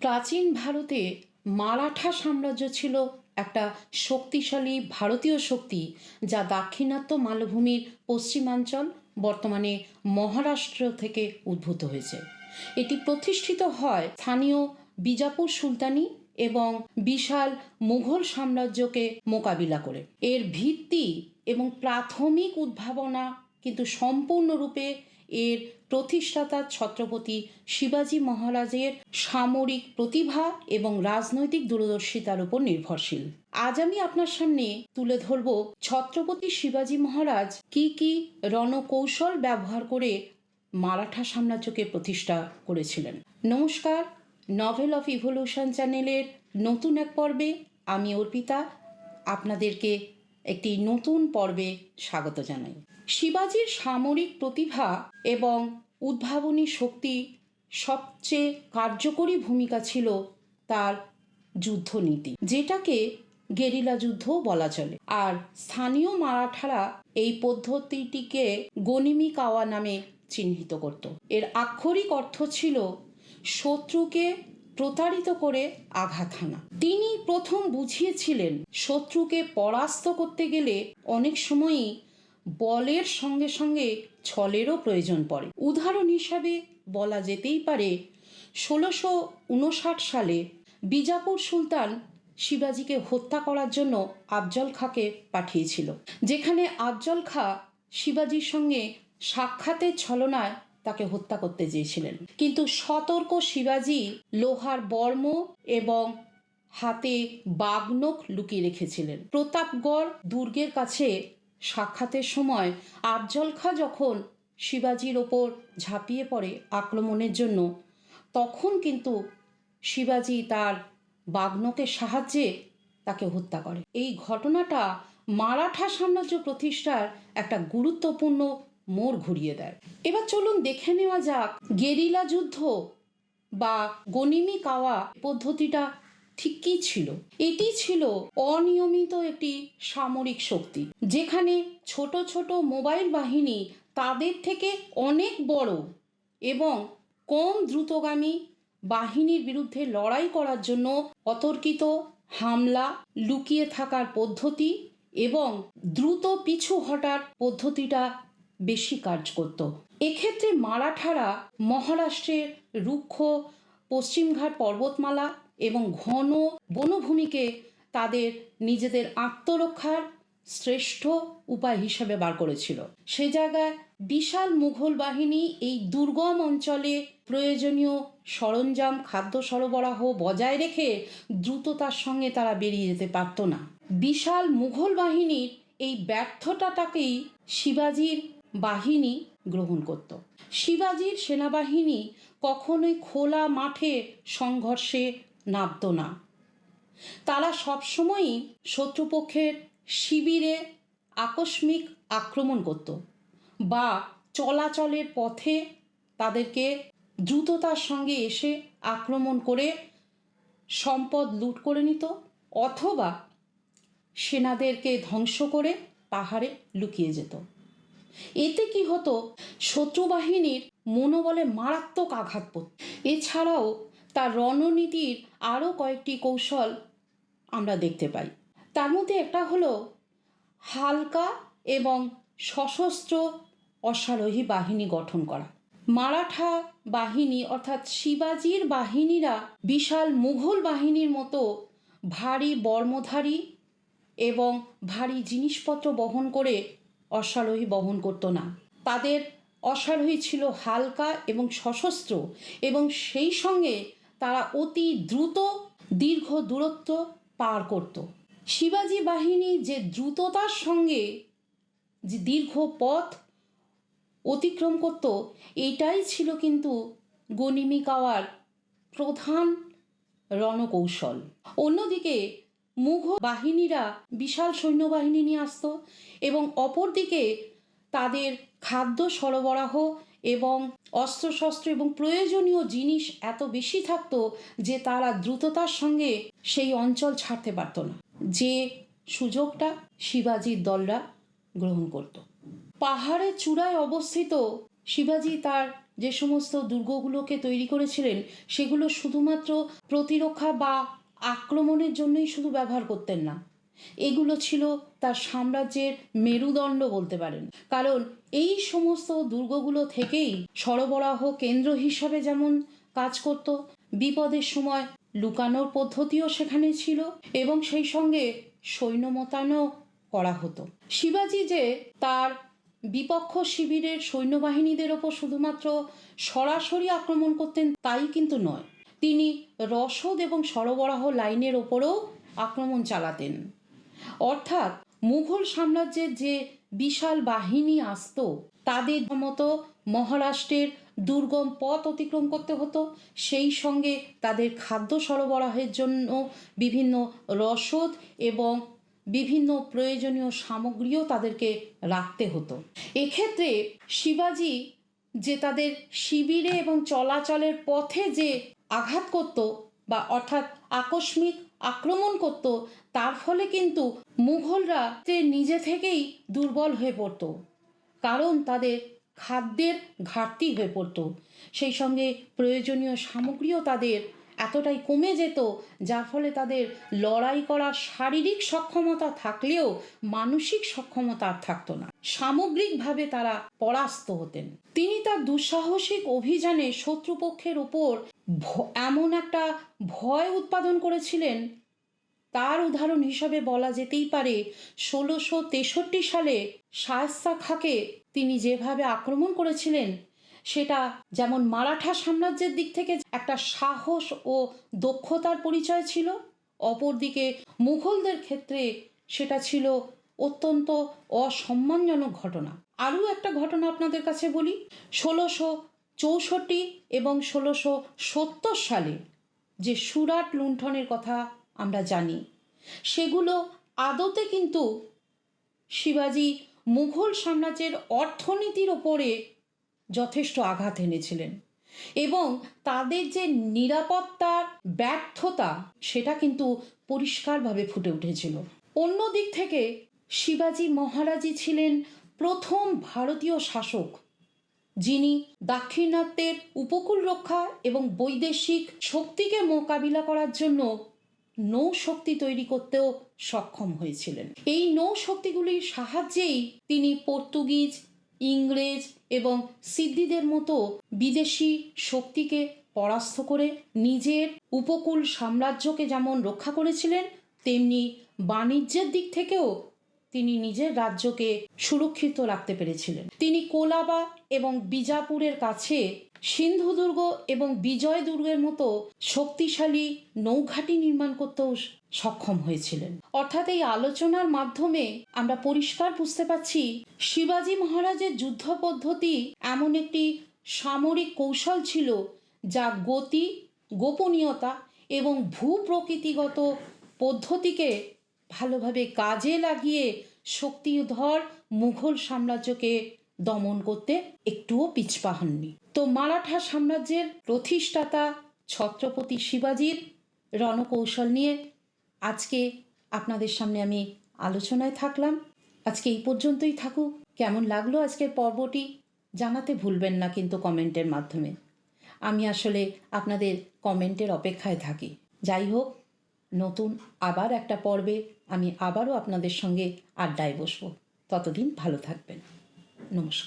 প্রাচীন ভারতে মারাঠা সাম্রাজ্য ছিল একটা শক্তিশালী ভারতীয় শক্তি যা দাক্ষিণাত্য মালভূমির পশ্চিমাঞ্চল, বর্তমানে মহারাষ্ট্র থেকে উদ্ভূত হয়েছে। এটি প্রতিষ্ঠিত হয় স্থানীয় বিজাপুর সুলতানি এবং বিশাল মুঘল সাম্রাজ্যকে মোকাবিলা করে। এর ভিত্তি এবং প্রাথমিক উদ্ভাবনা কিন্তু সম্পূর্ণরূপে এর প্রতিষ্ঠাতা ছত্রপতি শিবাজী মহারাজের সামরিক প্রতিভা এবং রাজনৈতিক দূরদর্শিতার উপর নির্ভরশীল। আজ আমি আপনার সামনে তুলে ধরব ছত্রপতি শিবাজী মহারাজ কি কি রণকৌশল ব্যবহার করে মারাঠা সাম্রাজ্যকে প্রতিষ্ঠা করেছিলেন। নমস্কার নভেল অফ ইভলিউশন চ্যানেলের নতুন এক পর্বে আমি অর্পিতা। আপনাদেরকে একটি নতুন পর্বে স্বাগত জানাই। শিবাজির সামরিক প্রতিভা এবং উদ্ভাবনী শক্তি সবচেয়ে কার্যকরী ভূমিকা ছিল তার যুদ্ধনীতি, যেটাকে গেরিলা যুদ্ধও বলা চলে। আর স্থানীয় মারাঠারা এই পদ্ধতিটিকে গনিমি কাওয়া নামে চিহ্নিত করত। এর আক্ষরিক অর্থ ছিল শত্রুকে প্রতারিত করে আঘাত হানা। তিনি প্রথম বুঝিয়েছিলেন, শত্রুকে পরাস্ত করতে গেলে অনেক সময়ই বলের সঙ্গে সঙ্গে ছলেরও প্রয়োজন পড়ে। উদাহরণ হিসাবে বলা যেতেই পারে, ষোলোশো উনষাট সালে বিজাপুর সুলতান শিবাজিকে হত্যা করার জন্য আফজল খাঁকে পাঠিয়েছিল, যেখানে আফজল খাঁ শিবাজির সঙ্গে সাক্ষাতের ছলনায় তাকে হত্যা করতে চেয়েছিলেন। কিন্তু সতর্ক শিবাজি লোহার বর্ম এবং হাতে বাগনক লুকিয়ে রেখেছিলেন। প্রতাপগড় দুর্গের কাছে সাক্ষাতের সময় আফজল খাঁ যখন শিবাজির ওপর ঝাঁপিয়ে পড়ে আক্রমণের জন্য, তখন কিন্তু শিবাজি তার বাগ্নকের সাহায্যে তাকে হত্যা করে। এই ঘটনাটা মারাঠা সাম্রাজ্য প্রতিষ্ঠার একটা গুরুত্বপূর্ণ মোড় ঘুরিয়ে দেয়। এবার চলুন দেখে নেওয়া যাক, গেরিলা যুদ্ধ বা গনিমি কাওয়া পদ্ধতিটা ঠিক কী ছিল? এটি ছিল অনিয়মিত একটি সামরিক শক্তি, যেখানে ছোট ছোট মোবাইল বাহিনী তাদের থেকে অনেক বড় এবং কম দ্রুতগামী বাহিনীর বিরুদ্ধে লড়াই করার জন্য অতর্কিত হামলা লুকিয়ে থাকার পদ্ধতি এবং দ্রুত পিছু হটার পদ্ধতিটা বেশি কাজ করত। এক্ষেত্রে মারাঠারা মহারাষ্ট্রের রুক্ষ, পশ্চিমঘাট পর্বতমালা এবং ঘন বনভূমিকে তাদের নিজেদের আত্মরক্ষার শ্রেষ্ঠ উপায় হিসেবে বার করেছিল। সে জায়গায় বিশাল মুঘল বাহিনী এই দুর্গম অঞ্চলে প্রয়োজনীয় সরঞ্জাম, খাদ্য সরবরাহ বজায় রেখে দ্রুততার সঙ্গে তারা বেরিয়ে যেতে পারত না। বিশাল মুঘল বাহিনীর এই ব্যর্থতাটাকেই শিবাজির বাহিনী গ্রহণ করত। শিবাজির সেনাবাহিনী কখনোই খোলা মাঠে সংঘর্ষে নামত না। তারা সবসময়ই শত্রুপক্ষের শিবিরে আকস্মিক আক্রমণ করত বা চলাচলের পথে তাদেরকে দ্রুততার সঙ্গে এসে আক্রমণ করে সম্পদ লুট করে নিত অথবা সেনাদেরকে ধ্বংস করে পাহাড়ে লুকিয়ে যেত। এতে কি হতো? শত্রু বাহিনীর মনোবলে মারাত্মক আঘাত পড়ত এছাড়াও তার রণনীতির আরও কয়েকটি কৌশল আমরা দেখতে পাই। তার মধ্যে একটা হলো হালকা এবং সশস্ত্র অশ্বারোহী বাহিনী গঠন করা। মারাঠা বাহিনী অর্থাৎ শিবাজির বাহিনীরা বিশাল মুঘল বাহিনীর মতো ভারী বর্মধারী এবং ভারী জিনিসপত্র বহন করে অশ্বারোহী বহন করতো না। তাদের অশ্বারোহী ছিল হালকা এবং সশস্ত্র এবং সেই সঙ্গে তারা অতি দ্রুত দীর্ঘ দূরত্ব পার করত। শিবাজি বাহিনী যে দ্রুততার সঙ্গে যে দীর্ঘ পথ অতিক্রম করত, এটাই ছিল কিন্তু গনিমি কাওয়ার প্রধান রণকৌশল। অন্যদিকে মুঘল বাহিনীরা বিশাল সৈন্যবাহিনী নিয়ে আসতো এবং অপরদিকে তাদের খাদ্য সরবরাহ এবং অস্ত্রশস্ত্র এবং প্রয়োজনীয় জিনিস এত বেশি থাকতো যে তারা দ্রুততার সঙ্গে সেই অঞ্চল ছাড়তে পারত না। যে সুযোগটা শিবাজির দলরা গ্রহণ করত। পাহাড়ের চূড়ায় অবস্থিত শিবাজি তার যে সমস্ত দুর্গগুলোকে তৈরি করেছিলেন, সেগুলো শুধুমাত্র প্রতিরক্ষা বা আক্রমণের জন্যই শুধু ব্যবহার করতেন না। এগুলো ছিল তার সাম্রাজ্যের মেরুদণ্ড বলতে পারেন। কারণ এই সমস্ত দুর্গগুলো থেকেই সরবরাহ কেন্দ্র হিসাবে যেমন কাজ করত, বিপদের সময় লুকানোর পদ্ধতিও সেখানে ছিল এবং সেই সঙ্গে সৈন্য মোতায়েনও করা হতো। শিবাজি যে তার বিপক্ষ শিবিরের সৈন্যবাহিনীদের ওপর শুধুমাত্র সরাসরি আক্রমণ করতেন তাই কিন্তু নয়। তিনি রসদ এবং সরবরাহ লাইনের ওপরও আক্রমণ চালাতেন। অর্থাৎ মুঘল সাম্রাজ্যের যে বিশাল বাহিনী আসতো, তাদের মতো মহারাষ্ট্রের দুর্গম পথ অতিক্রম করতে হতো। সেই সঙ্গে তাদের খাদ্য সরবরাহের জন্য বিভিন্ন রসদ এবং বিভিন্ন প্রয়োজনীয় সামগ্রীও তাদেরকে রাখতে হতো। এক্ষেত্রে শিবাজি যে তাদের শিবিরে এবং চলাচলের পথে যে আঘাত করত বা অর্থাৎ আকস্মিক আক্রমণ করত, তার ফলে কিন্তু মুঘলরা নিজে থেকেই দুর্বল হয়ে পড়তো। কারণ তাদের খাদ্যের ঘাটতি হয়ে পড়তো। সেই সঙ্গে প্রয়োজনীয় সামগ্রীও তাদের এতটাই কমে যেত, যার ফলে তাদের লড়াই করার শারীরিক সক্ষমতা থাকলেও মানসিক সক্ষমতা আর থাকতো না। সামগ্রিকভাবে তারা পরাস্ত হতেন। তিনি তার দুঃসাহসিক অভিযানে শত্রুপক্ষের উপর ভ- এমন একটা ভয় উৎপাদন করেছিলেন। তার উদাহরণ হিসাবে বলা যেতেই পারে, ষোলোশো তেষট্টি সালে শায়স্তা খাকে তিনি যেভাবে আক্রমণ করেছিলেন সেটা যেমন মারাঠা সাম্রাজ্যের দিক থেকে একটা সাহস ও দক্ষতার পরিচয় ছিল, অপরদিকে মুঘলদের ক্ষেত্রে সেটা ছিল অত্যন্ত অসম্মানজনক ঘটনা। আরও একটা ঘটনা আপনাদের কাছে বলি, ষোলোশো চৌষট্টি এবং ষোলোশো সত্তর সালে যে সুরাট লুণ্ঠনের কথা আমরা জানি, সেগুলো আদতে কিন্তু শিবাজি মুঘল সাম্রাজ্যের অর্থনীতির ওপরে যথেষ্ট আঘাত এনেছিলেন। এবং তাদের যে নিরাপত্তার ব্যর্থতা, সেটা কিন্তু পরিষ্কারভাবে ফুটে উঠেছিল। অন্য দিক থেকে শিবাজি মহারাজই ছিলেন প্রথম ভারতীয় শাসক, যিনি দাক্ষিণাত্যের উপকূল রক্ষা এবং বৈদেশিক শক্তিকে মোকাবিলা করার জন্য নৌশক্তি তৈরি করতেও সক্ষম হয়েছিলেন। এই নৌশক্তিগুলির সাহায্যেই তিনি পর্তুগিজ ইংরেজ এবং সিদ্ধিদের মতো বিদেশি শক্তিকে পরাস্ত করে নিজের উপকূল সাম্রাজ্যকে যেমন রক্ষা করেছিলেন, তেমনি বাণিজ্যের দিক থেকেও তিনি নিজের রাজ্যকে সুরক্ষিত রাখতে পেরেছিলেন। তিনি কোলাবা এবং বিজাপুরের কাছে সিন্ধু দুর্গ এবং বিজয় দুর্গের মতো শক্তিশালী নৌঘাঁটি নির্মাণ করতেও সক্ষম হয়েছিলেন। অর্থাৎ এই আলোচনার মাধ্যমে আমরা পরিষ্কার বুঝতে পারছি শিবাজি মহারাজের যুদ্ধ পদ্ধতি এমন একটি সামরিক কৌশল ছিল যা গতি, গোপনীয়তা এবং ভূপ্রকৃতিগত পদ্ধতিকে ভালোভাবে কাজে লাগিয়ে শক্তিধর মুঘল সাম্রাজ্যকে দমন করতে একটুও পিছপা হননি। তো মারাঠা সাম্রাজ্যের প্রতিষ্ঠাতা ছত্রপতি শিবাজির রণকৌশল নিয়ে আজকে আপনাদের সামনে আমি আলোচনায় থাকলাম। আজকে এই পর্যন্তই থাকুক। কেমন লাগল আজকের পর্বটি জানাতে ভুলবেন না কিন্তু কমেন্টের মাধ্যমে। আমি আসলে আপনাদের কমেন্টের অপেক্ষায় থাকি। যাই হোক, নতুন আবার একটা পর্বে আমি আবারও আপনাদের সঙ্গে আড্ডায় বসবো। ততদিন ভালো থাকবেন। নমস্কার।